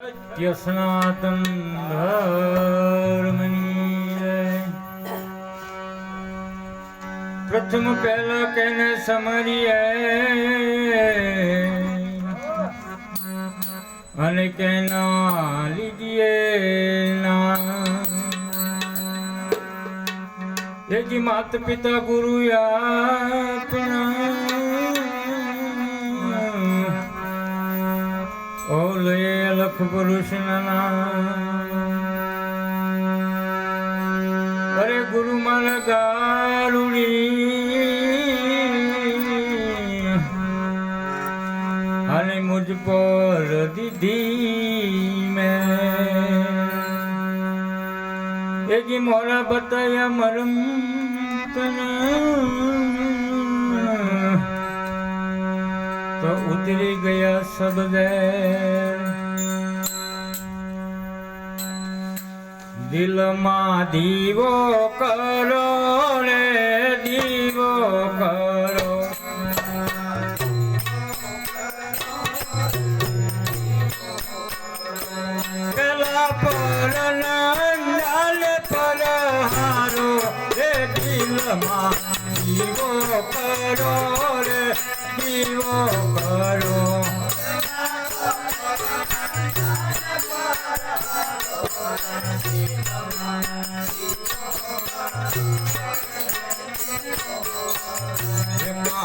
સત્ય સનાતન ધર્મની. પ્રથમ પહેલા કેને સમરીએ અને કેના લીધીએ ના માત પિતા ગુરુ આપણા લખ પુરુષ અરે ગુરુ મન ગારુણી અને મુજ પર દીધી મેં. એજી મોરા બતાયા મરમ તો ઉતરી ગયા સબ દિલમાં દીવો કરો રે, દીવો કરો. પેલા પર નંદાલ પર હારો રે, દિલમાં દીવો કરો રે, દીવો કરો.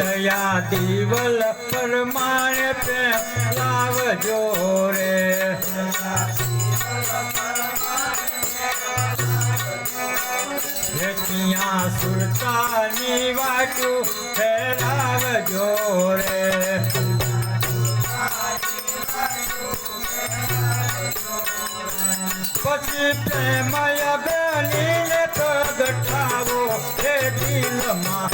દયા દિવલ પરમાણે પ્રેમ લાવજો રે. ત્યાં સુરતાની વાટું ફેરાવજો રે. પછી પ્રેમય બનીને પ્રગટાવો હે દિલમાં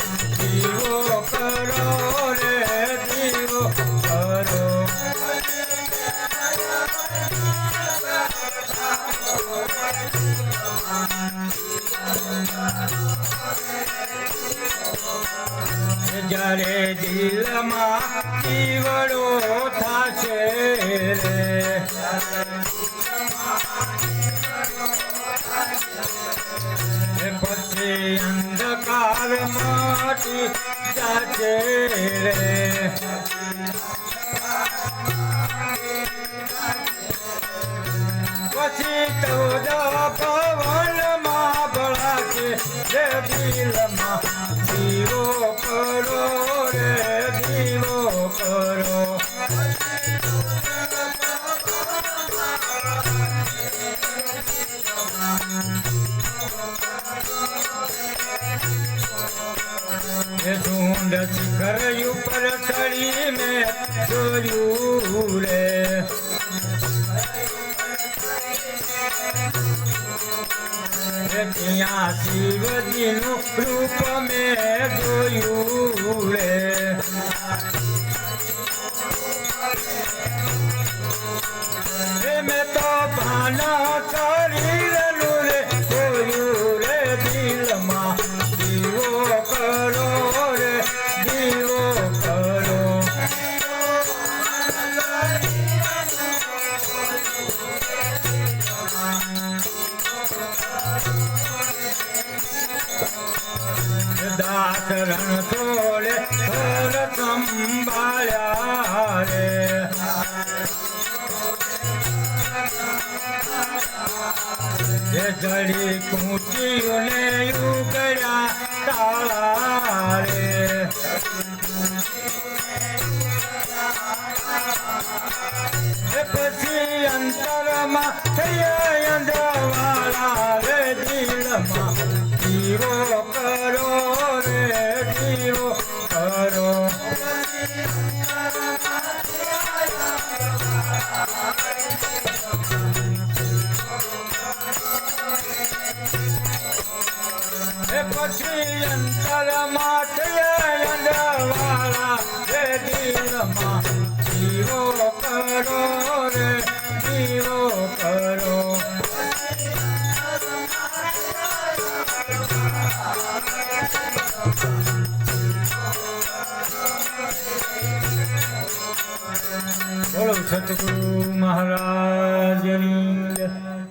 અંધકાર માટી જાજે રે. પછી ચૌદ પવનમાં ભળાશે રે દિલમાં. દીવો કરો રે, દીવો કરો. એ ઢૂંઢ શિખર ઉપર ચડી મેં જોયું રે. ત્યાં શિવજીનું રૂપ મેં જોયું રે. મેં તો ભાના શરીરનું રે, જોયું રે દિલમાં. દાસરણ તોડે થોડ સંભાળ્યા રે જે જડી કૂટીઓને ઉગડ્યા તાળા રે પછી અંતરમાં થયા અંધવાળા રે દિલમાં જીવો રે દિલમાં જીવો કરો રે જીવો સતગુરુ મહારાજની